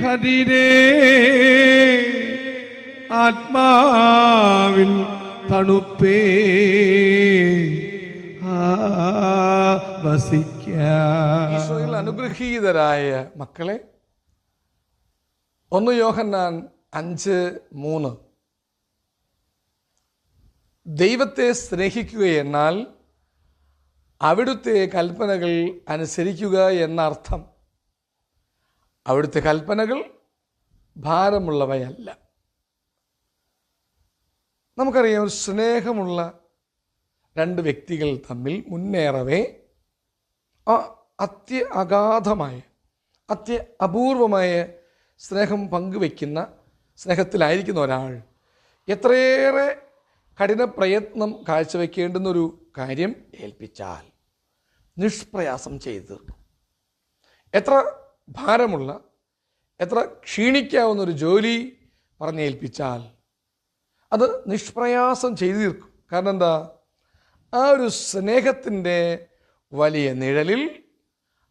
കതിരേ ആത്മാവിൽ തണുപ്പേ. ഈശോയിൽ അനുഗ്രഹീതരായ മക്കളെ ഒന്ന് യോഹന്നാൻ അഞ്ച് മൂന്ന്. ദൈവത്തെ സ്നേഹിക്കുക എന്നാൽ അവിടുത്തെ കൽപ്പനകൾ അനുസരിക്കുക എന്നർത്ഥം. അവിടുത്തെ കൽപ്പനകൾ ഭാരമുള്ളവയല്ല. നമുക്കറിയാം സ്നേഹമുള്ള രണ്ട് വ്യക്തികൾ തമ്മിൽ മുന്നേറവേ അത്യ അഗാധമായ അത്യ അപൂർവമായ സ്നേഹം പങ്കുവെക്കുന്ന സ്നേഹത്തിലായിരിക്കുന്ന ഒരാൾ. എത്രയേറെ കഠിന പ്രയത്നം കാഴ്ചവെക്കേണ്ടുന്നൊരു കാര്യം ഏൽപ്പിച്ചാൽ നിഷ്പ്രയാസം ചെയ്തു എത്ര ഭാരമുള്ള എത്ര ക്ഷീണിക്കാവുന്ന ഒരു ജോലി പറഞ്ഞേൽപ്പിച്ചാൽ അത് നിഷ്പ്രയാസം ചെയ്തു തീർക്കും. കാരണം എന്താ? ആ ഒരു സ്നേഹത്തിന്റെ വലിയ നിഴലിൽ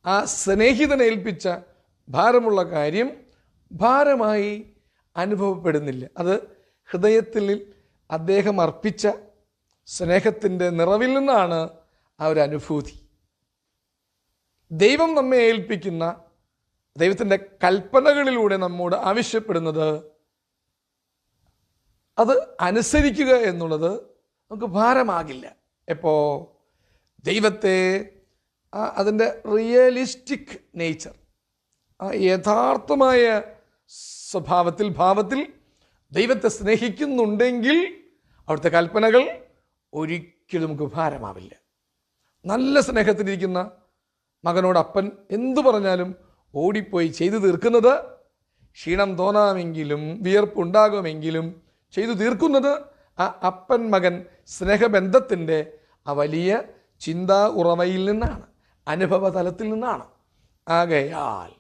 ആ സ്നേഹിതനെ ഏൽപ്പിച്ച ഭാരമുള്ള കാര്യം ഭാരമായി അനുഭവപ്പെടുന്നില്ല. അത് ഹൃദയത്തിൽ അദ്ദേഹം അർപ്പിച്ച സ്നേഹത്തിന്റെ നിറവിൽ നിന്നാണ് ആ ഒരു അനുഭൂതി. ദൈവം നമ്മെ ഏൽപ്പിക്കുന്ന ദൈവത്തിന്റെ കൽപ്പനകളിലൂടെ നമ്മോട് ആവശ്യപ്പെടുന്നത് അത് അനുസരിക്കുക എന്നുള്ളത് നമുക്ക് ഭാരമാകില്ല. എപ്പോ ദൈവത്തെ അതിന്റെ റിയലിസ്റ്റിക് നേച്ചർ ആ യഥാർത്ഥമായ സ്വഭാവത്തിൽ ഭാവത്തിൽ ദൈവത്തെ സ്നേഹിക്കുന്നുണ്ടെങ്കിൽ അവിടുത്തെ കൽപ്പനകൾ ഒരിക്കലും നമുക്ക് ഭാരമാവില്ല. നല്ല സ്നേഹത്തിലിരിക്കുന്ന മകനോട് അപ്പൻ എന്തു പറഞ്ഞാലും ഓടിപ്പോയി ചെയ്തു തീർക്കുന്നത് ക്ഷീണം തോന്നാമെങ്കിലും വിയർപ്പുണ്ടാകുമെങ്കിലും ചെയ്തു തീർക്കുന്നത് ആ അപ്പൻ മകൻ സ്നേഹബന്ധത്തിന്റെ ആ വലിയ ചിന്താ ഉറവയിൽ നിന്നാണ് അനുഭവ തലത്തിൽ നിന്നാണ്. ആകയാൽ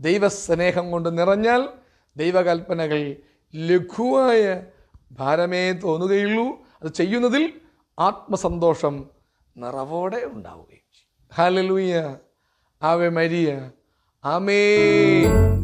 ദൈവസ്നേഹം കൊണ്ട് നിറഞ്ഞാൽ ദൈവകൽപ്പനകൾ ലഘുവായ ഭാരമേ തോന്നുകയുള്ളൂ. അത് ചെയ്യുന്നതിൽ ആത്മസന്തോഷം നിറവോടെ ഉണ്ടാവുകയും ചെയ്യും. Hallelujah Ave Maria. Amém.